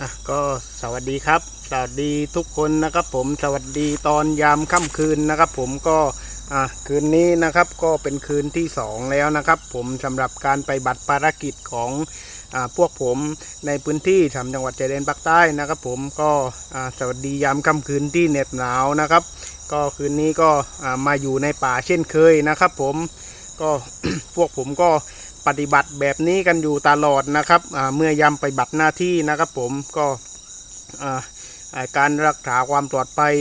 อะก็สวัสดีครับ สวัสดีทุกคนนะครับผมสวัสดีตอนยามค่ำคืนนะครับ ผมก็อะคืนนี้นะครับก็เป็นคืนที่สองแล้วนะครับ ผมสำหรับการไปบัตรภารกิจของอ่าพวกผมในพื้นที่สามจังหวัดชายแดนภาคใต้นะครับ ผมก็อ่าสวัสดียามค่ำคืนที่เหน็บหนาวนะครับ ก็คืนนี้ก็อ่ามาอยู่ในป่าเช่นเคยนะครับ ผมก็พวกผมก็ ปฏิบัติแบบนี้กันอยู่ตลอดนะครับเมื่อยาไปบัตรหน้าที่นะครับผมก็การรักษาความปลอดภัย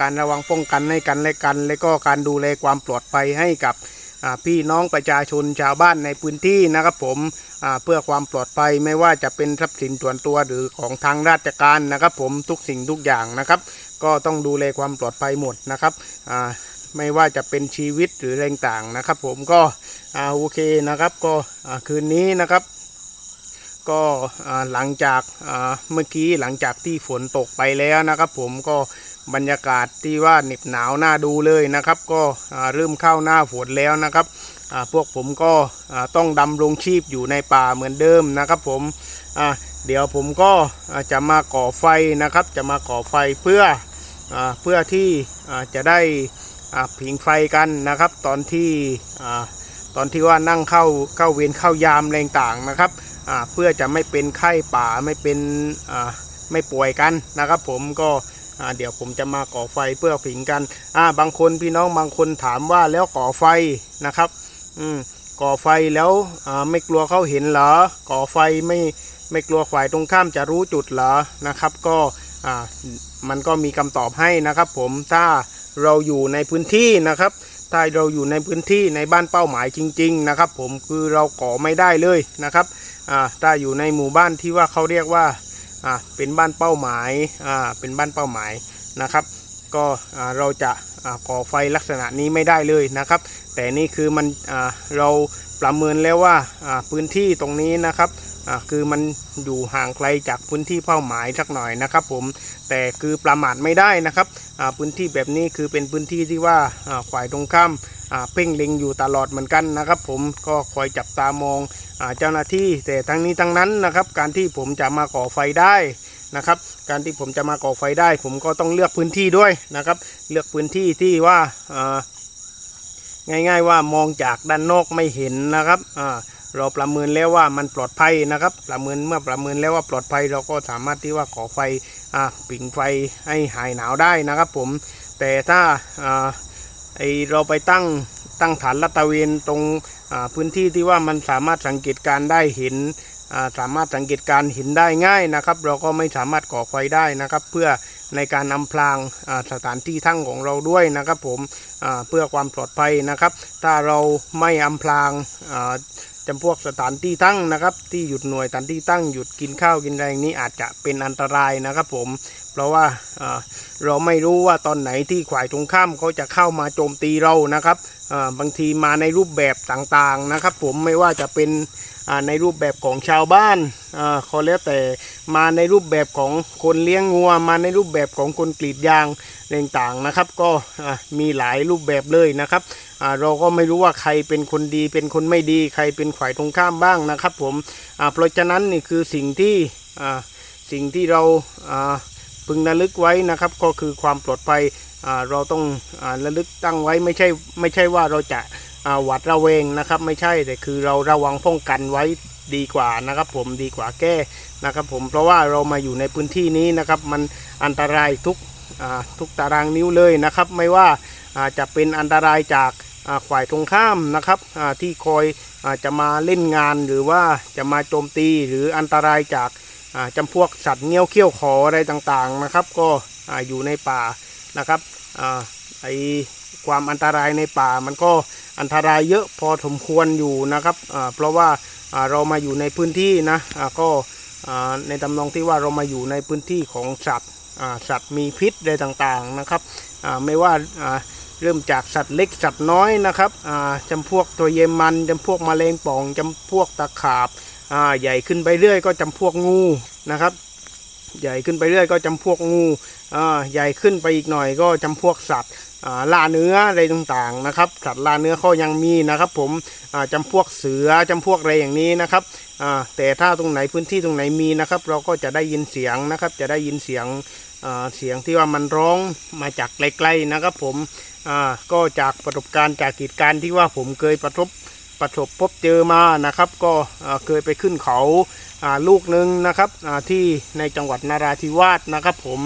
การระวังป้องกันให้กันและกัน และก็การดูแลความปลอดภัยให้กับพี่น้องประชาชนชาวบ้านในพื้นที่นะครับผมเพื่อความปลอดภัยไม่ว่าจะเป็นทรัพย์สินส่วนตัวหรือของทางราชการนะครับ ผมทุกสิ่งทุกอย่างนะครับ ก็ต้องดูแลความปลอดภัยหมดนะครับไม่ว่าจะเป็นชีวิตหรือแรงต่างนะครับ ผมก็ อ่าโอเคนะครับก็คืนนี้นะครับ ก็หลังจากาเมื่อกี้หลังจากที่ฝนตกไปแล้วนะครับ ผมก็บรรยากาศที่ว่าหน็บหนาวน่าดูเลยนะครับ ก็เริ่มเข้าหน้าฝนแล้วนะครับพวกผมก็ต้องดำรงชีพอยู่ในป่าเหมือนเดิมนะครับผมเดี๋ยวผมก็จะมาก่อไฟนะครับ จะมาก่อไฟเพื่ออเพื่อที่จะได้ผิงไฟกันนะครับ ตอนที่ ตอนที่ว่านั่งเข้าเข้าเวรเข้ายามแรงต่างนะครับเพื่อจะไม่เป็นไข้ป่าไม่เป็นไม่ป่วยกันนะครับ ผมก็เดี๋ยวผมจะมาก่อไฟเพื่อผิงกันบางคนพี่น้องบางคนถามว่าแล้วก่อไฟนะครับก่อไฟแล้วไม่กลัวเขาเห็นเหรอ ก่อไฟไม่ไม่กลัวฝ่ายตรงข้ามจะรู้จุดเหรอนะครับ ก็มันก็มีคำตอบให้นะครับ ผมถ้าเราอยู่ในพื้นที่นะครับ ถ้าเราอยู่ในพื้นที่ในบ้านเป้าหมายจริง ๆ นะครับ ผมคือเราก่อไม่ได้เลยนะครับถ้าอยู่ในหมู่บ้านที่ว่าเขาเรียกว่าเป็นบ้านเป้าหมายเป็นบ้านเป้าหมายนะครับ ก็เราจะก่อไฟลักษณะนี้ไม่ได้เลยนะครับ แต่นี่คือมันเราประเมินแล้วว่าพื้นที่ตรงนี้นะครับ คือมันอยู่ห่างไกลจากพื้นที่เป้าหมายสักหน่อยนะครับ ผมแต่คือประมาทไม่ได้นะครับพื้นที่แบบนี้คือเป็นพื้นที่ที่ว่าอ่าฝ่ายตรงข้ามเพ่งเล็งอยู่ตลอดเหมือนกันนะครับ ผมก็คอยจับตามองเจ้าหน้าที่แต่ทั้งนี้ทั้งนั้นนะครับ การที่ผมจะมาก่อไฟได้นะครับ การที่ผมจะมาก่อไฟได้ ผมก็ต้องเลือกพื้นที่ด้วยนะครับ เลือกพื้นที่ที่ว่าง่ายๆว่ามองจากด้านนอกไม่เห็นนะครับ เราประเมินแล้วว่ามันปลอดภัยนะครับ ประเมินเมื่อประเมินแล้วว่าปลอดภัย เราก็สามารถที่ว่าก่อไฟอ่าปิ่งไฟให้หายหนาวได้นะครับผมแต่ถ้าอ่าไอเราไปตั้งตั้งฐานลาดตะเวนตรงอ่าพื้นที่ที่ว่ามันสามารถสังเกตการได้เห็นสามารถสังเกตการเห็นได้ง่ายนะครับ เราก็ไม่สามารถก่อไฟได้นะครับ เพื่อในการนำพลางสถานที่ทั้งของเราด้วยนะครับผมเพื่อความปลอดภัยนะครับ ถ้าเราไม่อำพรางจำพวกสถานที่ตั้งนะครับ ที่หยุดหน่วยสถานที่ตั้งหยุดกินข้าวกินอะไรอย่างนี้อาจจะเป็นอันตรายนะครับผม เพราะว่าอ่าเราไม่รู้ว่าตอนไหนที่ขวายตรงข้ามเขาจะเข้ามาโจมตีเรานะครับาบางทีมาในรูปแบบต่างๆนะครับ ผมไม่ว่าจะเป็นในรูปแบบของชาวบ้านเขาแล้วแต่ มาในรูปแบบของคนเลี้ยงงัว มาในรูปแบบของคนกรีดยางต่างๆนะครับ ก็มีหลายรูปแบบเลยนะครับเราก็ไม่รู้ว่าใครเป็นคนดีเป็นคนไม่ดี ใครเป็นฝ่ายตรงข้ามบ้างนะครับ ผมเพราะฉะนั้นนี่คือสิ่งที่สิ่งที่เราพึงระลึกไว้นะครับ ก็คือความปลอดภัยเราต้องระลึกตั้งไว้ไม่ใช่ไม่ใช่ว่าเราจะหวัดระเวงนะครับ ไม่ใช่แต่คือเราระวังป้องกันไว้ดีกว่านะครับ ผมดีกว่าแก้ นะครับผมเพราะว่าเรามาอยู่ในพื้นที่นี้นะครับมันอันตรายทุกทุกตารางนิ้วเลยนะครับ ไม่ว่าจะเป็นอันตรายจากอ่าฝ่ายตรงข้ามนะครับที่คอยอจะมาเล่นงานหรือว่าจะมาโจมตีหรืออันตรายจากอ่าจำพวกสัตว์เงี้ยวเขี้ยวขออะไรต่างๆนะครับ ก็อ่าอยู่ในป่านะครับอไอความอันตรายในป่ามันก็อันตรายเยอะพอสมควรอยู่นะครับเพราะว่าเรามาอยู่ในพื้นที่นะก็ ในตำนองที่ว่าเรามาอยู่ในพื้นที่ของสัตว์สัตว์มีพิษอะไรต่างๆนะครับไม่ว่าเริ่มจากสัตว์เล็กสัตว์น้อยนะครับจำพวกตัวเยมันจำพวกแมลงป่องจำพวกตะขาบาใหญ่ขึ้นไปเรื่อยก็จำพวกงูนะครับ ใหญ่ขึ้นไปเรื่อยก็จำพวกงูใหญ่ขึ้นไปอีกหน่อยก็จำพวกสัตว์ ล่าเนื้ออะไรต่างๆนะครับ สัตว์ล่าเนื้อก็ยังมีนะครับ ผมอ่าจำพวกเสือจำพวกอะไรอย่างนี้นะครับแต่ถ้าตรงไหนพื้นที่ตรงไหนมีนะครับ เราก็จะได้ยินเสียงนะครับ จะได้ยินเสียงเสียงที่ว่ามันร้องมาจากไกลๆนะครับ ผมก็จากประสบการณ์จากเหตุการที่ว่าผมเคยประสบประสบพบเจอมานะครับ ก็เคยไปขึ้นเขาาลูกหนึ่งนะครับที่ในจังหวัดนาราธิวาสนะครับ ผม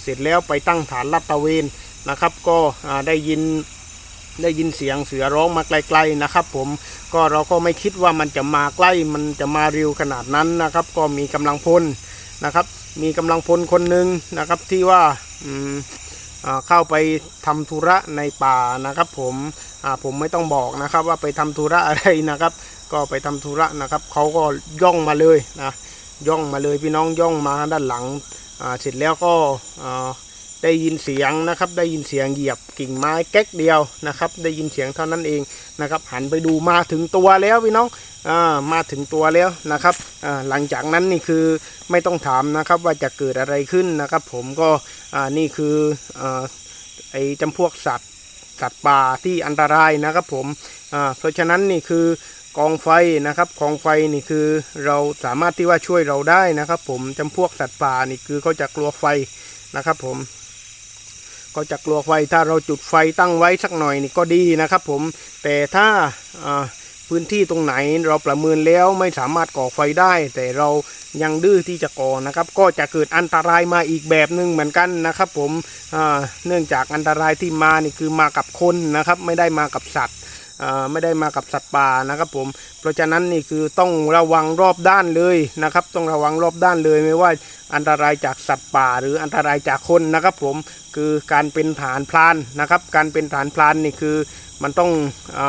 เสร็จแล้วไปตั้งฐานลาดตะเวน นะครับ ก็ได้ยินได้ยินเสียงเสือร้องมาไกลๆนะครับ ผมก็เราก็ไม่คิดว่ามันจะมาใกล้มันจะมาเร็วขนาดนั้นนะครับ ก็มีกำลังพลนะครับ มีกำลังพลคนหนึ่งนะครับที่ว่าเข้าไปทำธุระในป่านะครับ ผมผมไม่ต้องบอกนะครับ ว่าไปทำธุระอะไรนะครับ ก็ไปทำธุระนะครับเขาก็ย่องมาเลยนะย่องมาเลยพี่น้องย่องมาด้านหลังเสร็จแล้วก็ ได้ยินเสียงนะครับ ได้ยินเสียงเหยียบกิ่งไม้แก๊กเดียวนะครับ ได้ยินเสียงเท่านั้นเองนะครับ หันไปดูมาถึงตัวแล้วพี่น้องอ่ามาถึงตัวแล้วนะครับอ่าหลังจากนั้นนี่คือไม่ต้องถามนะครับว่าจะเกิดอะไรขึ้นนะครับ ผมก็อ่านี่คืออ่าไอ้จำพวกสัตว์สัตว์ป่าที่อันตรายนะครับผมอ่าเพราะฉะนั้นนี่คือกองไฟนะครับกองไฟนี่คือเราสามารถที่ว่าช่วยเราได้นะครับ ผมจำพวกสัตว์ป่านี่คือเขาจะกลัวไฟนะครับผม ก็จะกลัวไฟถ้าเราจุดไฟตั้งไว้สักหน่อยนี่ก็ดีนะครับผมแต่ถ้าพื้นที่ตรงไหนเราประเมินแล้วไม่สามารถก่อไฟได้ แต่เรายังดื้อที่จะก่อนะครับ ก็จะเกิดอันตรายมาอีกแบบหนึ่งเหมือนกันนะครับ ผมเนื่องจากอันตรายที่มานี่คือมากับคนนะครับ ไม่ได้มากับสัตว์ ไม่ได้มากับสัตว์ป่านะครับผม เพราะฉะนั้นนี่คือต้องระวังรอบด้านเลยนะครับ ต้องระวังรอบด้านเลยไม่ว่าอันตรายจากสัตว์ป่าหรืออันตรายจากคนนะครับผมคือการเป็นฐานพลานนะครับ การเป็นฐานพลานนี่คือมันต้องอ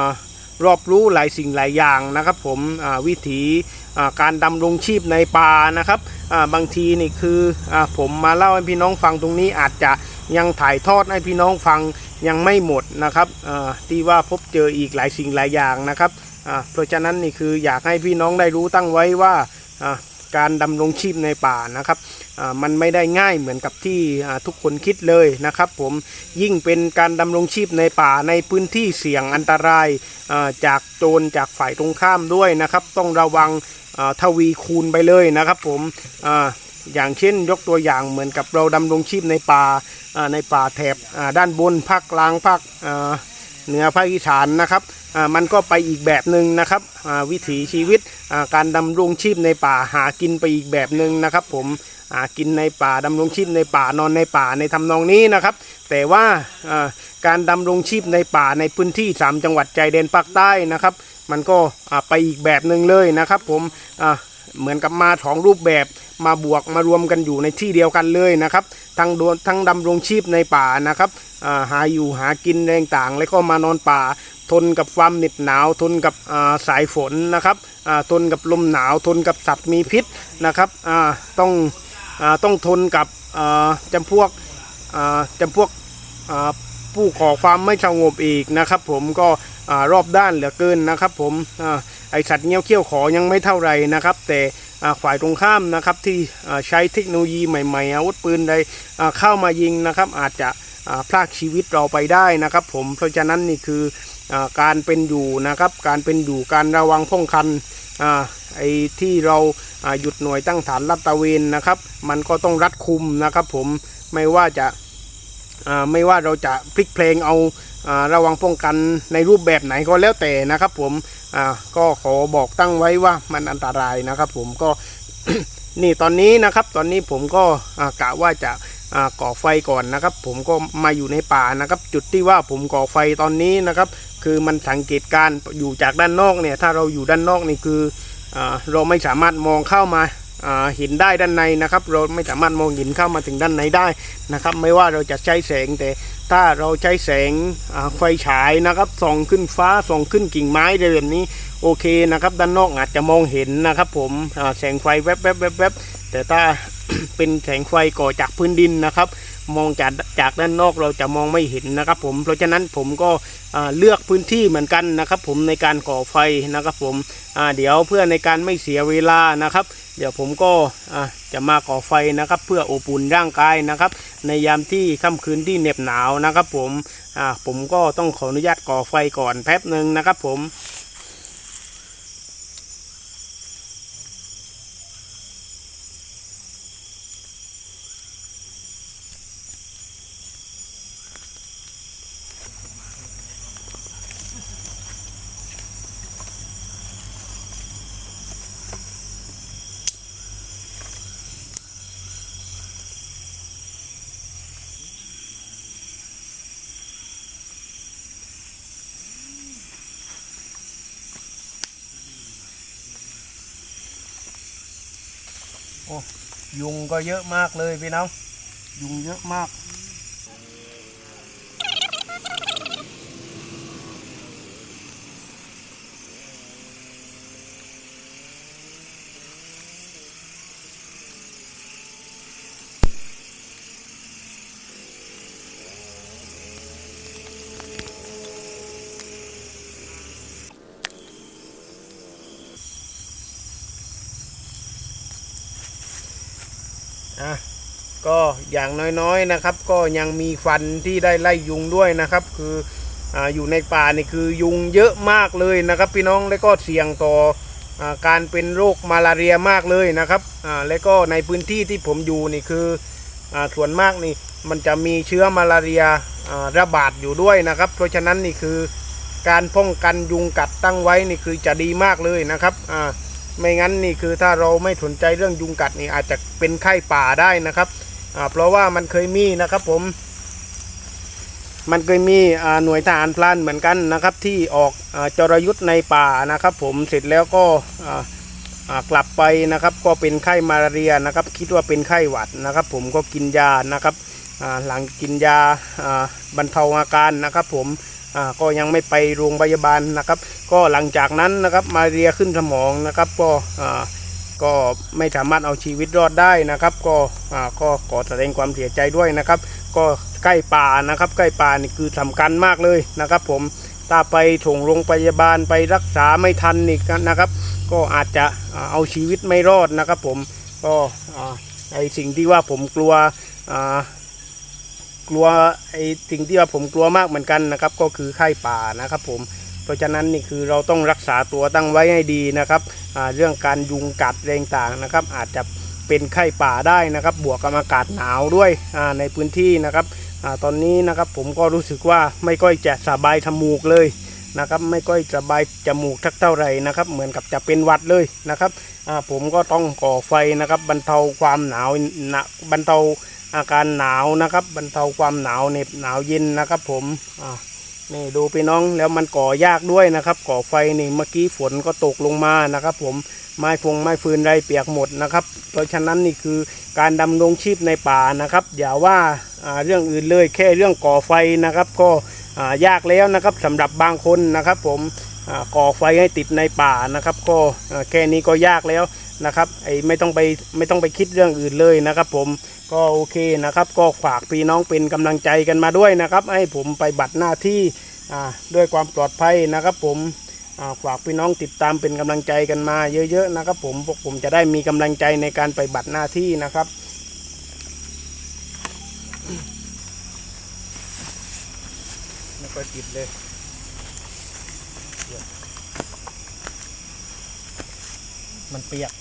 รอบรู้หลายสิ่งหลายอย่างนะครับผมวิถีการดำรงชีพในป่านะครับบางทีนี่คืออผมมาเล่าให้พี่น้องฟังตรงนี้อาจจะยังถ่ายทอดให้พี่น้องฟัง ยังไม่หมดนะครับที่ว่าพบเจออีกหลายสิ่งหลายอย่างนะครับเพราะฉะนั้นนี่คืออยากให้พี่น้องได้รู้ตั้งไว้ว่าการดำรงชีพในป่านะครับมันไม่ได้ง่ายเหมือนกับที่ทุกคนคิดเลยนะครับผมยิ่งเป็นการดำรงชีพในป่าในพื้นที่เสี่ยงอันตรายจากโจรจากฝ่ายตรงข้ามด้วยนะครับ ต้องระวังทวีคูณไปเลยนะครับผม อย่างเช่นยกตัวอย่างเหมือนกับเราดำรงชีพในป่าในป่าแถบด้านบนภาคกลางภาคเหนือภาคอีสานนะครับมันก็ไปอีกแบบหนึ่งนะครับวิถีชีวิตการดำรงชีพในป่าหากินไปอีกแบบหนึ่งนะครับ ผมกินในป่าดำรงชีพในป่านอนในป่าในทำนองนี้นะครับ แต่ว่าการดำรงชีพในป่าในพื้นที่สามจังหวัดชายแดนภาคใต้นะครับ มันก็ไปอีกแบบหนึ่งเลยนะครับ ผมเหมือนกับมาสองรูปแบบ มาบวกมารวมกันอยู่ในที่เดียวกันเลยนะครับทั้งโดนทั้งดำรงชีพในป่านะครับาหาอยู่หากินแรงต่าง แล้วก็มานอนป่า ทนกับความเหน็บหนาว ทนกับาสายฝนนะครับทนกับลมหนาว ทนกับสัตว์มีพิษนะครับต้องอต้องทนกับอ่าจำพวกอ่าจำพวกผู้ก่อความไม่สงบอีกนะครับ ผมก็อรอบด้านเหลือเกินนะครับ ผมอไอสัตว์เงี้ยวเขี้ยวขอยังไม่เท่าไหร่นะครับ แต่ ฝ่ายตรงข้ามนะครับที่ใช้เทคโนโลยีใหม่ ๆ อาวุธปืนใดเข้ามายิงนะครับอาจจะพลากชีวิตเราไปได้นะครับ ผมเพราะฉะนั้นนี่คืออการเป็นอยู่นะครับ การเป็นอยู่การระวังป้องกันไอ้ที่เราหยุดหน่วยตั้งฐานลาดตะเวนนะครับ มันก็ต้องรัดคุมนะครับ ผมไม่ว่าจะ ไม่ว่าเราจะพลิกเพลงเอาระวังป้องกันในรูปแบบไหนก็แล้วแต่นะครับ ผมก็ขอบอกตั้งไว้ว่ามันอันตรายนะครับ ผมก็นี่ตอนนี้นะครับ ตอนนี้ผมก็กะว่าจะก่อไฟก่อนนะครับ ผมก็มาอยู่ในป่านะครับ จุดที่ว่าผมก่อไฟตอนนี้นะครับ คือมันสังเกตการอยู่จากด้านนอกเนี่ย ถ้าเราอยู่ด้านนอกนี่คืออเราไม่สามารถมองเข้ามา ห็นได้ด้านในนะครับ เราไม่สามารถมองเห็นเข้ามาถึงด้านในได้นะครับ ไม่ว่าเราจะใช้แสงแต่ถ้าเราใช้แสงไฟฉายนะครับส่องขึ้นฟ้าส่องขึ้นกิ่งไม้อะไรแบบนี้โอเคนะครับ ด้านนอกอาจจะมองเห็นนะครับผมแสงไฟแวบๆแต่ถ้าเป็นแสงไฟก่อจากพื้นดินนะครับ มองจากจากด้านนอกเราจะมองไม่เห็นนะครับผมเพราะฉะนั้นผมก็เลือกพื้นที่เหมือนกันนะครับ ผมในการก่อไฟนะครับผมเดี๋ยวเพื่อในการไม่เสียเวลานะครับ เดี๋ยวผมก็จะมาก่อไฟนะครับ เพื่ออบอุ่นร่างกายนะครับ ในยามที่ค่ำคืนที่เหน็บหนาวนะครับ ผมผมก็ต้องขออนุญาตก่อไฟก่อนแป๊บหนึ่งนะครับผม โอ้ยุงก็เยอะมากเลยพี่น้องยุงเยอะมาก อะก็ อย่างน้อยๆนะครับ ก็ยังมีฟันที่ได้ไล่ยุงด้วยนะครับ คือออยู่ในป่านี่คือยุงเยอะมากเลยนะครับ พี่น้องแล้วก็เสี่ยงต่ออการเป็นโรคมาลาเรียมากเลยนะครับแล้วก็ในพื้นที่ที่ผมอยู่นี่คืออส่วนมากนี่มันจะมีเชื้อมาลาเรียระบาดอยู่ด้วยนะครับ เพราะฉะนั้นนี่คือการป้องกันยุงกัดตั้งไว้นี่คือจะดีมากเลยนะครับไม่งั้นนี่คือถ้าเราไม่สนใจเรื่องยุงกัดนี่อาจจะเป็นไข้ป่าได้นะครับ อ่าเพราะว่ามันเคยมีนะครับผม มันเคยมีอ่าหน่วยทหารพลานเหมือนกันนะครับ ที่ออกอาจรยุทธ์ในป่านะครับ ผมเสร็จแล้วก็อ่ากลับไปนะครับ ก็เป็นไข้มาลาเรียนะครับ คิดว่าเป็นไข้หวัดนะครับ ผมก็กินยานะครับหลังกินยาบรรเทาอาการนะครับ ผมก็ยังไม่ไปโรงพยาบาลนะครับ ก็หลังจากนั้นนะครับมาเรียขึ้นสมองนะครับ ก็ ก็ไม่สามารถเอาชีวิตรอดได้นะครับ ก็ก็ขอแสดงความเสียใจด้วยนะครับ ก็ใกล้ป่านะครับ ใกล้ป่านี่คือสำคัญมากเลยนะครับ ผมถ้าไปส่งโรงพยาบาลไปรักษาไม่ทันนี่นะครับ ก็อาจจะเอาชีวิตไม่รอดนะครับ ผมก็ไอสิ่งที่ว่าผมกลัวกลัวไอสิ่งที่ว่าผมกลัวมากเหมือนกันนะครับ ก็คือไข้ป่านะครับ ผม เพราะฉะนั้นนี่คือเราต้องรักษาตัวตั้งไว้ให้ดีนะครับเรื่องการยุงกัดแรงต่างๆนะครับ อาจจะเป็นไข้ป่าได้นะครับ บวกกับอากาศหนาวด้วยในพื้นที่นะครับอตอนนี้นะครับผมก็รู้สึกว่าไม่ค่อยจะสบายทมูกเลยนะครับไม่ค่อยสบายจมูกทักเท่าไหร่นะครับเหมือนกับจะเป็นหวัดเลยนะครับผมก็ต้องก่อไฟนะครับบรรเทาความหนาวนะบรรเทาอาการหนาวนะครับบรรเทาความหนาวเหน็บหนาวเย็นนะครับผมอ นี่ดูพี่น้องแล้วมันก่อยากด้วยนะครับ ก่อไฟนี่เมื่อกี้ฝนก็ตกลงมานะครับ ผมไม้ฟงไม้ฟืนไรเปียกหมดนะครับ เพราะฉะนั้นนี่คือการดำรงชีพในป่านะครับ อย่าว่าาเรื่องอื่นเลยแค่เรื่องก่อไฟนะครับ ก็ยากแล้วนะครับสำหรับบางคนนะครับ ผมก่อไฟให้ติดในป่านะครับ ก็แค่นี้ก็ยากแล้วนะครับไอ้ไม่ต้องไปไม่ต้องไปคิดเรื่องอื่นเลยนะครับ ผม ก็โอเคนะครับก็ฝากพี่น้องเป็นกำลังใจกันมาด้วยนะครับ ให้ผมไปบัตรหน้าที่ด้วยความปลอดภัยนะครับ ผมฝากพี่น้องติดตามเป็นกำลังใจกันมาเยอะ ๆ นะครับ ผมพวกผมจะได้มีกำลังใจในการไปบัตรหน้าที่นะครับไม่ค่อยติดเลยมันเปียก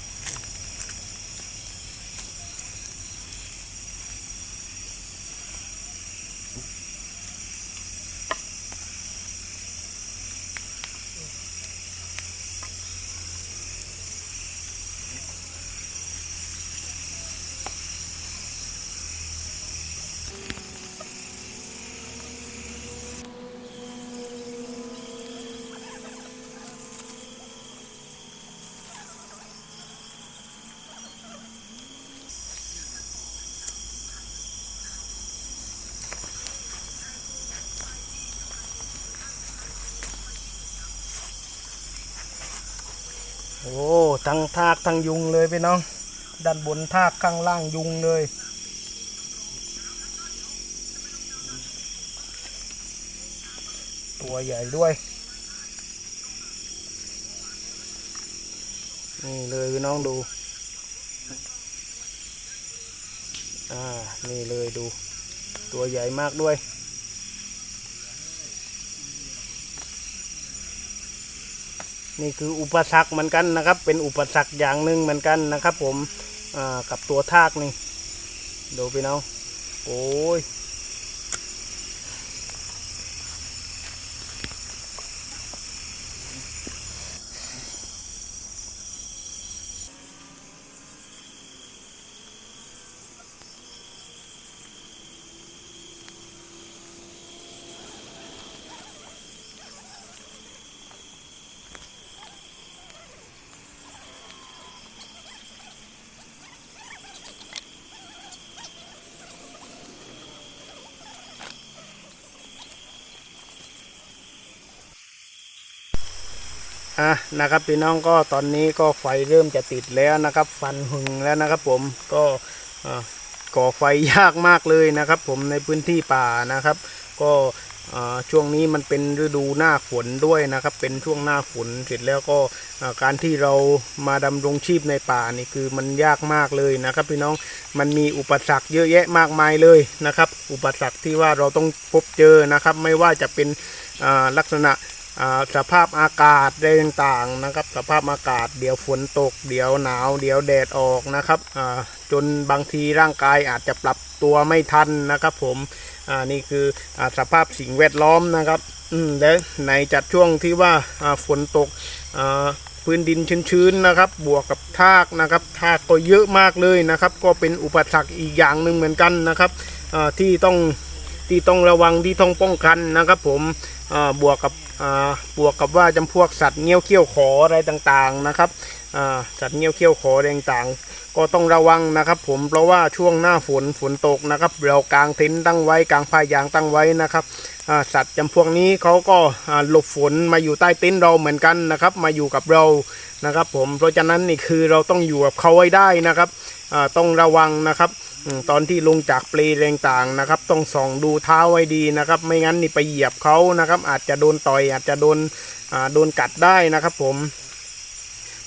ทั้งทากทั้งยุงเลยพี่น้อง ด้านบนทากข้างล่างยุงเลยตัวใหญ่ด้วย นี่เลยพี่น้องดู อ่า นี่เลยดู ตัวใหญ่มากด้วย นี่คืออุปสรรคเหมือนกันนะครับ เป็นอุปสรรคอย่างหนึ่งเหมือนกันนะครับ ผมกับตัวทากนี่ดูพี่น้องโอ้ย อะนะครับพี่น้องก็ตอนนี้ก็ไฟเริ่มจะติดแล้วนะครับ ฟันหึงแล้วนะครับ ผมก็ก่อไฟยากมากเลยนะครับ ผมในพื้นที่ป่านะครับ ก็ช่วงนี้มันเป็นฤดูหน้าฝนด้วยนะครับ เป็นช่วงหน้าฝนเสร็จแล้วก็การที่เรามาดำรงชีพในป่านี่คือมันยากมากเลยนะครับพี่น้องมันมีอุปสรรคเยอะแยะมากมายเลยนะครับ อุปสรรคที่ว่าเราต้องพบเจอนะครับ ไม่ว่าจะเป็นลักษณะ สภาพอากาศอะไรต่างๆนะครับ สภาพอากาศเดี๋ยวฝนตก เดี๋ยวหนาว เดี๋ยวแดดออกนะครับจนบางทีร่างกายอาจจะปรับตัวไม่ทันนะครับ ผมนี่คืออสภาพสิ่งแวดล้อมนะครับและในจัดช่วงที่ว่าฝนตกพื้นดินชื้นๆนะครับ บวกกับทากนะครับทากก็เยอะมากเลยนะครับ ก็เป็นอุปสรรคอีกอย่างหนึ่งเหมือนกันนะครับที่ต้องที่ต้องระวังที่ต้องป้องกันนะครับ ผม บวกกับบวกกับว่าจำพวกสัตว์เงี้ยวเขี้ยวขออะไรต่างๆนะครับสัตว์เงี้ยวเขี้ยวขออะไรต่างๆ ก็ต้องระวังนะครับ ผมเพราะว่าช่วงหน้าฝนฝนตกนะครับ เรากางเต็นท์ตั้งไว้กางผ้ายางตั้งไว้นะครับสัตว์จำพวกนี้เขาก็หลบฝนมาอยู่ใต้เต็นท์เราเหมือนกันนะครับ มาอยู่กับเรานะครับ ผมเพราะฉะนั้นนี่คือเราต้องอยู่กับเขาไว้ได้นะครับต้องระวังนะครับ ตอนที่ลงจากเปลแรงต่างนะครับ ต้องส่องดูเท้าไว้ดีนะครับ ไม่งั้นนี่ไปเหยียบเขานะครับ อาจจะโดนต่อย อาจจะโดนโดนกัดได้นะครับผม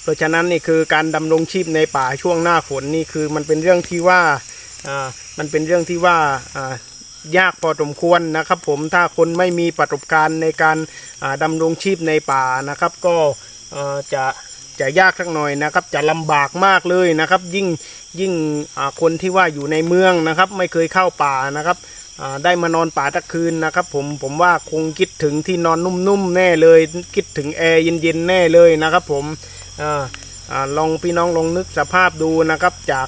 เพราะฉะนั้นนี่คือการดำรงชีพในป่าช่วงหน้าฝนนี่คือมันเป็นเรื่องที่ว่ามันเป็นเรื่องที่ว่ายากพอสมควรนะครับผมถ้าคนไม่มีประสบการณ์ในการดำรงชีพในป่านะครับ ก็จะ จะยากสักหน่อยนะครับ จะลำบากมากเลยนะครับ ยิ่งยิ่งคนที่ว่าอยู่ในเมืองนะครับ ไม่เคยเข้าป่านะครับได้มานอนป่าตะคืนนะครับ ผมผมว่าคงคิดถึงที่นอนนุ่มๆแน่เลย คิดถึงแอร์เย็นๆแน่เลยนะครับ ผม ลองพี่น้องลองนึกสภาพดูนะครับจาก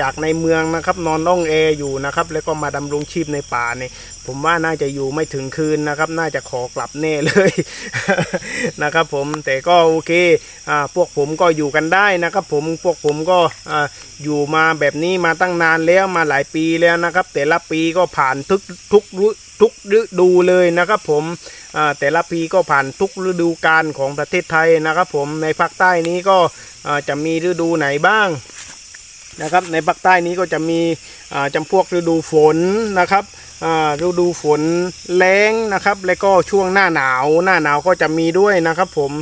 จากในเมืองนะครับนอนน้องแอร์อยู่นะครับแล้วก็มาดำรงชีพในป่าเนี่ยผมว่าน่าจะอยู่ไม่ถึงคืนนะครับ น่าจะขอกลับแน่เลยนะครับผมแต่ก็โอเคอพวกผมก็อยู่กันได้นะครับ ผมพวกผมก็อ่าอยู่มาแบบนี้มาตั้งนานแล้วมาหลายปีแล้วนะครับ แต่ละปีก็ผ่านทุกทุกฤ ทุกฤดูเลยนะครับผมแต่ละปีก็ผ่านทุกฤดูกาลของประเทศไทยนะครับผมในภาคใต้นี้ก็จะมีฤดูไหนบ้างนะครับในภาคใต้นี้ก็จะมีอ่าจำพวกฤดูฝนนะครับฤดูฝนแล้งนะครับ แล้วก็ช่วงหน้าหนาวหน้าหนาวก็จะมีด้วยนะครับผม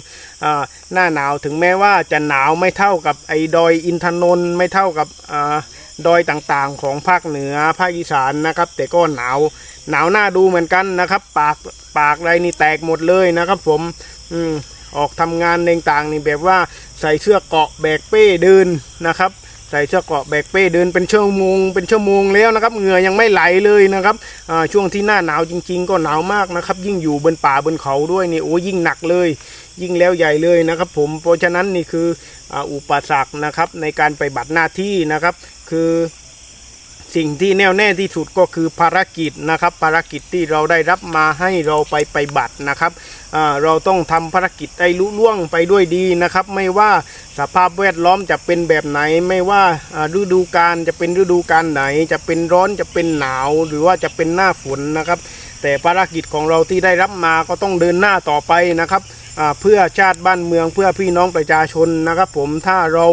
หน้าหนาวถึงแม้ว่าจะหนาวไม่เท่ากับไอ้ดอยอินทนนท์ไม่เท่ากับ ดอยต่างๆ ของภาคเหนือภาคอีสานนะครับ แต่ก็หนาวหนาวหน้าดูเหมือนกันนะครับ ปากปากอะไรนี่แตกหมดเลยนะครับ ผมอืมออกทำงานต่างๆนี่แบบว่าใส่เสื้อเกาะแบกเป้เดินนะครับ ใส่เสื้อเกาะแบกเป้เดินเป็นชั่วโมงเป็นชั่วโมงแล้วนะครับเหงื่อยังไม่ไหลเลยนะครับช่วงที่หน้าหนาวจริง ๆ ก็หนาวมากนะครับ ยิ่งอยู่บนป่าบนเขาด้วยนี่โอ้ยิ่งหนักเลย ยิ่งแล้วใหญ่เลยนะครับ ผมเพราะฉะนั้นนี่คืออุปสรรคนะครับในการไปบัตรหน้าที่นะครับ คือสิ่งที่แน่วแน่ที่สุดก็คือภารกิจนะครับ ภารกิจที่เราได้รับมาให้เราไปไปบัตรนะครับเราต้องทำภารกิจได้ลุล่วงไปด้วยดีนะครับ ไม่ว่าสภาพแวดล้อมจะเป็นแบบไหน ไม่ว่าฤดูกาลจะเป็นฤดูกาลไหน จะเป็นร้อนจะเป็นหนาว หรือว่าจะเป็นหน้าฝนนะครับ แต่ภารกิจของเราที่ได้รับมาก็ต้องเดินหน้าต่อไปนะครับเพื่อชาติบ้านเมืองเพื่อพี่น้องประชาชนนะครับ ผมถ้าเรา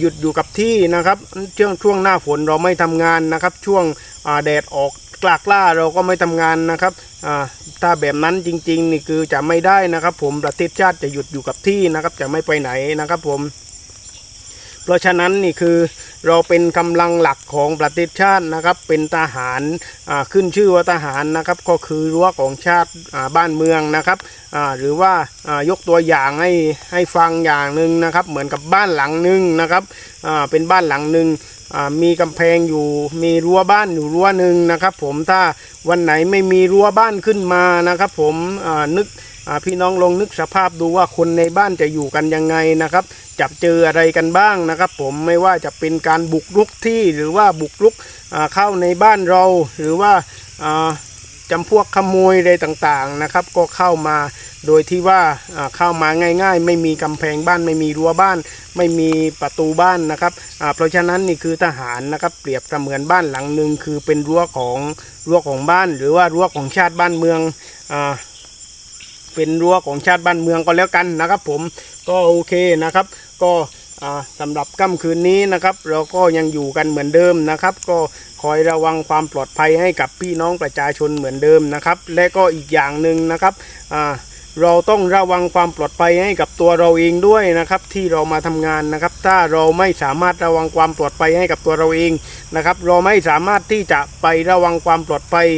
หยุดอยู่กับที่นะครับช่วงช่วงหน้าฝนเราไม่ทำงานนะครับ ช่วงแดดออกกลากล้าเราก็ไม่ทำงานนะครับถ้าแบบนั้นจริงๆนี่คือจะไม่ได้นะครับ ผมประเทศชาติจะหยุดอยู่กับที่นะครับ จะไม่ไปไหนนะครับผม เพราะฉะนั้นนี่คือเราเป็นกำลังหลักของประเทศชาตินะครับ เป็นทหารขึ้นชื่อว่าทหารนะครับ ก็คือรั้วของชาติบ้านเมืองนะครับหรือว่ายกตัวอย่างให้ให้ฟังอย่างหนึ่งนะครับ เหมือนกับบ้านหลังหนึ่งนะครับเป็นบ้านหลังหนึ่งมีกำแพงอยู่มีรั้วบ้านอยู่รั้วหนึ่งนะครับ ผมถ้าวันไหนไม่มีรั้วบ้านขึ้นมานะครับ ผมนึกพี่น้องลองนึกสภาพดูว่าคนในบ้านจะอยู่กันยังไงนะครับ จับเจออะไรกันบ้างนะครับ ผมไม่ว่าจะเป็นการบุกรุกที่หรือว่าบุกรุกเข้าในบ้านเรา หรือว่าอ่าจำพวกขโมยอะไรต่างๆนะครับ ก็เข้ามาโดยที่ว่าเข้ามาง่าย ๆ ไม่มีกำแพงบ้านไม่มีรั้วบ้าน ไม่มีประตูบ้านนะครับเพราะฉะนั้นนี่คือทหารนะครับเปรียบเสมือนบ้านหลังหนึ่งคือเป็นรั้วของรั้วของบ้าน หรือว่ารั้วของชาติบ้านเมืองอ เป็นรั้วของชาติบ้านเมืองก็แล้วกันนะครับ ผมก็โอเคนะครับ ก็อ่าสำหรับค่ำคืนนี้นะครับ เราก็ยังอยู่กันเหมือนเดิมนะครับ ก็คอยระวังความปลอดภัยให้กับพี่น้องประชาชนเหมือนเดิมนะครับ และก็อีกอย่างหนึ่งนะครับอ่า เราต้องระวังความปลอดภัยให้กับตัวเราเองด้วยนะครับ ที่เรามาทำงานนะครับ ถ้าเราไม่สามารถระวังความปลอดภัยให้กับตัวเราเองนะครับ เราไม่สามารถที่จะไประวังความปลอดภัย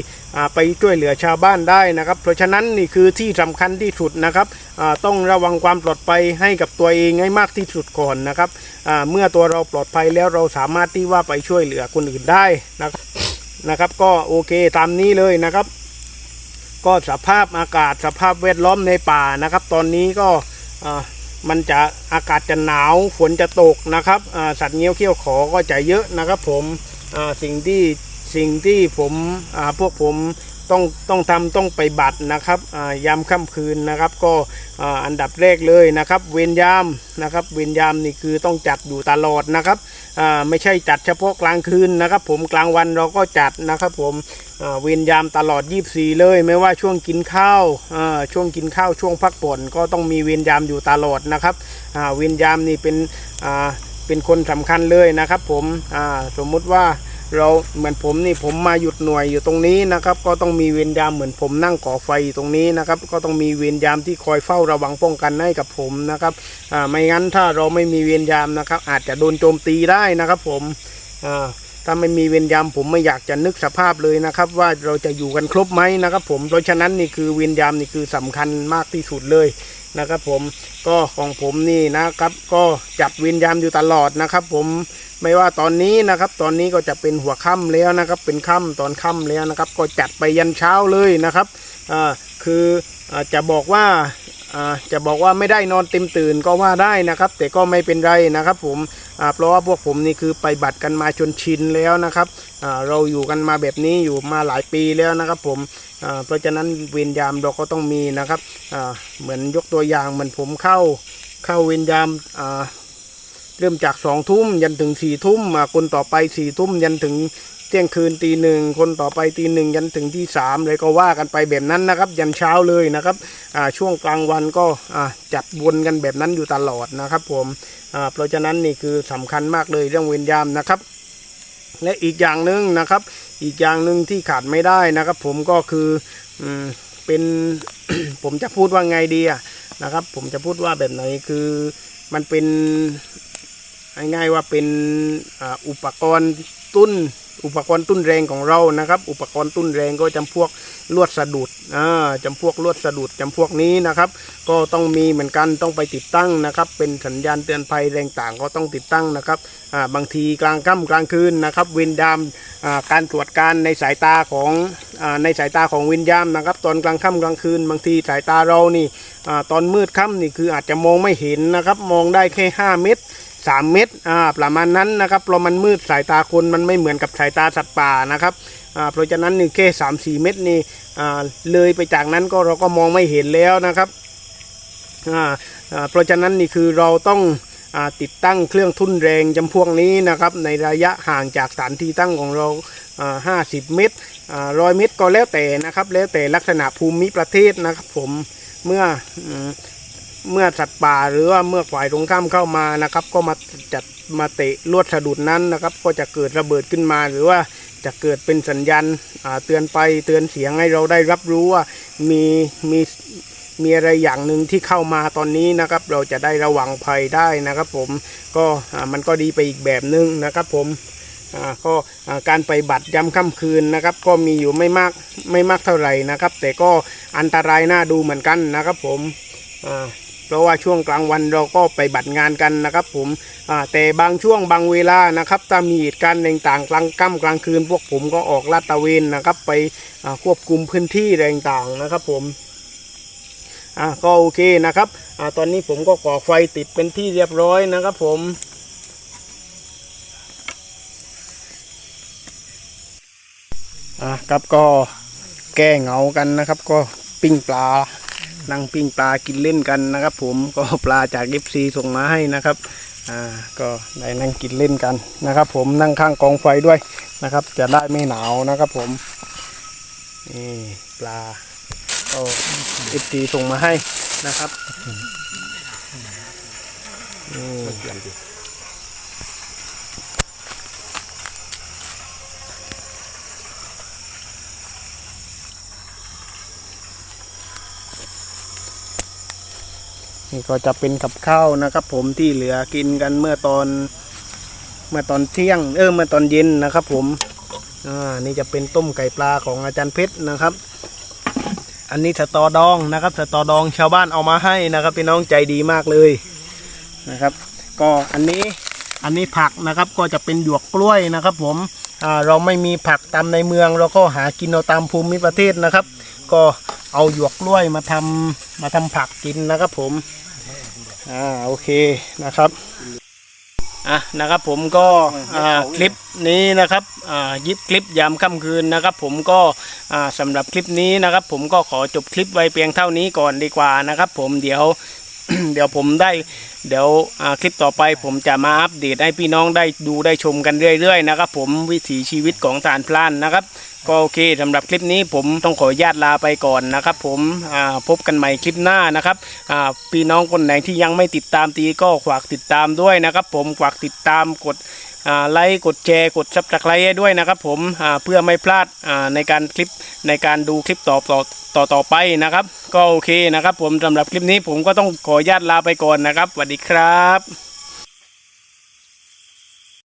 ไปช่วยเหลือชาวบ้านได้นะครับ เพราะฉะนั้นนี่คือที่สำคัญที่สุดนะครับต้องระวังความปลอดภัยให้กับตัวเองให้มากที่สุดก่อนนะครับเมื่อตัวเราปลอดภัยแล้วเราสามารถที่ว่าไปช่วยเหลือคนอื่นได้นะครับนะครับ ก็โอเคตามนี้เลยนะครับ ก็สภาพอากาศสภาพแวดล้อมในป่านะครับ ตอนนี้ก็มันจะอากาศจะหนาวฝนจะตกนะครับสัตว์เงี้ยวเขี้ยวขอก็จะเยอะนะครับผมสิ่งที่สิ่งที่ผมพวกผม ต้องต้องทำต้องไปบัตรนะครับยามค่ำคืนนะครับ ก็อันดับแรกเลยนะครับ เวรยามนะครับ เวรยามนี่คือต้องจัดอยู่ตลอดนะครับไม่ใช่จัดเฉพาะกลางคืนนะครับ ผมกลางวันเราก็จัดนะครับ ผมเวรยามตลอด 24 เลย ไม่ว่าช่วงกินข้าวช่วงกินข้าวช่วงพักผ่อนก็ต้องมีเวรยามอยู่ตลอดนะครับเวรยามนี่เป็นเป็นคนสำคัญเลยนะครับ ผมสมมุติว่า เราเหมือนผมนี่ผมมาหยุดหน่วยอยู่ตรงนี้นะครับ ก็ต้องมีเวรยามเหมือนผมนั่งก่อไฟอยู่ตรงนี้นะครับ ก็ต้องมีเวรยามที่คอยเฝ้าระวังป้องกันให้กับผมนะครับอ่าไม่งั้นถ้าเราไม่มีเวรยามนะครับ อาจจะโดนโจมตีได้นะครับ ผมอ่าถ้าไม่มีเวรยามผมไม่อยากจะนึกสภาพเลยนะครับ ว่าเราจะอยู่กันครบไหมนะครับ ผมเพราะฉะนั้นนี่คือเวรยามนี่คือสำคัญมากที่สุดเลย นะครับผมก็ของผมนี่นะครับ ก็จับวินยามอยู่ตลอดนะครับ ผมไม่ว่าตอนนี้นะครับ ตอนนี้ก็จะเป็นหัวค่ำแล้วนะครับ เป็นค่ำตอนค่ำแล้วนะครับ ก็จัดไปยันเช้าเลยนะครับอ่าคืออจะบอกว่า จะบอกว่าไม่ได้นอนเต็มตื่นก็ว่าได้นะครับ แต่ก็ไม่เป็นไรนะครับผมเพราะว่าพวกผมนี่คือไปบัตรกันมาจนชินแล้วนะครับเราอยู่กันมาแบบนี้อยู่มาหลายปีแล้วนะครับผมเพราะฉะนั้นเวรยามเราก็ต้องมีนะครับเหมือนยกตัวอย่างเหมือนผมเข้าเข้าเวรยามเริ่มจากสองทุ่มยันถึงสี่ทุ่มคนต่อไปสี่ทุ่มยันถึง เที่ยงคืนตีหนึ่งคนต่อไปตีหนึ่งยันถึงที่สามเลยก็ว่ากันไปแบบนั้นนะครับ ยันเช้าเลยนะครับช่วงกลางวันก็จัดวนกันแบบนั้นอยู่ตลอดนะครับ ผมเพราะฉะนั้นนี่คือสำคัญมากเลยเรื่องเวรยามนะครับ และอีกอย่างหนึ่งนะครับ อีกอย่างหนึ่งที่ขาดไม่ได้นะครับ ผมก็คืออเป็นผมจะพูดว่าไงดีอะนะครับ ผมจะพูดว่าแบบไหนคือมันเป็นง่ายๆว่าเป็นออุปกรณ์ตุ้น อุปกรณ์ตุ้นแรงของเรานะครับ อุปกรณ์ตุ้นแรงก็จำพวกลวดสะดุดอ่าจำพวกลวดสะดุดจำพวกนี้นะครับ ก็ต้องมีเหมือนกันต้องไปติดตั้งนะครับ เป็นสัญญาณเตือนภัยแรงต่างก็ต้องติดตั้งนะครับอ่าบางทีกลางค่ำกลางคืนนะครับเวินยามอ่าการตรวจการในสายตาของอาในสายตาของวินยามนะครับ ตอนกลางค่ำกลางคืน บางทีสายตาเรานี่อาตอนมืดค่ำนี่คืออาจจะมองไม่เห็นนะครับ มองได้แค่ 5 เมตร 3 เมตรอ่าประมาณนั้นนะครับเพราะมันมืดสายตาคนมันไม่เหมือนกับสายตาสัตว์ป่านะครับอ่าเพราะฉะนั้นนี่แค่3 4เมตรนี่อ่าเลยไปจากนั้นก็เราก็มองไม่เห็นแล้วนะครับอ่าอ่าเพราะฉะนั้นนี่คือเราต้องอ่าติดตั้งเครื่องทุ่นแรงจำพวกนี้นะครับในระยะห่างจากสถานที่ตั้งของเราอ่า50 เมตรอ่าร้อยเมตรก็แล้วแต่นะครับ แล้วแต่ลักษณะภูมิประเทศนะครับผมเมื่อ เมื่อสัตว์ป่าหรือว่าเมื่อฝ่ายตรงข้ามเข้ามานะครับ ก็มาจัดมาเตะลวดสะดุดนั้นนะครับ ก็จะเกิดระเบิดขึ้นมาหรือว่าจะเกิดเป็นสัญญาณเตือนไปเตือนเสียงให้เราได้รับรู้ว่ามีมีมีอะไรอย่างหนึ่งที่เข้ามาตอนนี้นะครับ เราจะได้ระวังภัยได้นะครับ ผมก็มันก็ดีไปอีกแบบหนึ่งนะครับผมก็การไปบัตรย้ำค่ำคืนนะครับ ก็มีอยู่ไม่มากไม่มากเท่าไหร่นะครับ แต่ก็อันตรายน่าดูเหมือนกันนะครับผมอ่า เพราะว่าช่วงกลางวันเราก็ไปบัตรงานกันนะครับผมแต่บางช่วงบางเวลานะครับถ้ามีเหตุการณ์ต่างๆกลางค่ำกลางคืน พวกผมก็ออกลาดตระเวนนะครับไปควบคุมพื้นที่ต่างๆนะครับผมอะก็โอเคนะครับอ่าตอนนี้ผมก็ก่อไฟติดเป็นที่เรียบร้อยนะครับผมอะครับก็แก้เหงากันนะครับ ก็ปิ้งปลา นั่งปิ้งปลากินเล่นกันนะครับ ผมก็ปลาจากอิดส่งมาให้นะครับอ่าก็ได้นั่งกินเล่นกันนะครับ ผมนั่งข้างกองไฟด้วยนะครับ จะได้ไม่หนาวนะครับ ผมนี่ปลาก็เอฟซีส่งมาให้นะครับอื นี่ก็จะเป็นกับข้าวนะครับ ผมที่เหลือกินกันเมื่อตอน เมื่อตอนเที่ยง เออเมื่อตอนเย็นนะครับ ผมอ่านี่จะเป็นต้มไก่ปลาของอาจารย์เพชรนะครับ อันนี้สตอดองนะครับสตอดองชาวบ้านเอามาให้นะครับพี่น้องใจดีมากเลยนะครับ ก็อันนี้อันนี้ผักนะครับก็จะเป็นหยวกกล้วยนะครับ ผมอ่าเราไม่มีผักตามในเมือง เราก็หากินเอาตามภูมิประเทศนะครับ ก็เอาหยวกกล้วยมาทำมาทำผักกินนะครับผม อ่าโอเคนะครับอะนะครับผมก็อ่าคลิปนี้นะครับอ่ายิบคลิปยามค่ำคืนนะครับ ผมก็อ่าสำหรับคลิปนี้นะครับ ผมก็ขอจบคลิปไว้เพียงเท่านี้ก่อนดีกว่านะครับ ผมเดี๋ยวเดี๋ยวผมได้เดี๋ยวอ่าคลิปต่อไปผมจะมาอัปเดตให้พี่น้องได้ดูได้ชมกันเรื่อย ๆ นะครับ ผมวิถีชีวิตของทานพลานนะครับ ก็โอเคสำหรับคลิปนี้ผมต้องขออนุญาตลาไปก่อนนะครับผมพบกันใหม่คลิปหน้านะครับพี่น้องคนไหนที่ยังไม่ติดตามตีก็ฝากติดตามด้วยนะครับ ผมฝากติดตามกดไลค์กดแชร์กดซับสไครต์ให้ด้วยนะครับ ผมเพื่อไม่พลาดในการคลิปในการดูคลิปต่อต่อต่อต่อไปนะครับ ก็โอเคนะครับ ผมสำหรับคลิปนี้ผมก็ต้องขออนุญาตลาไปก่อนนะครับสวัสดีครับ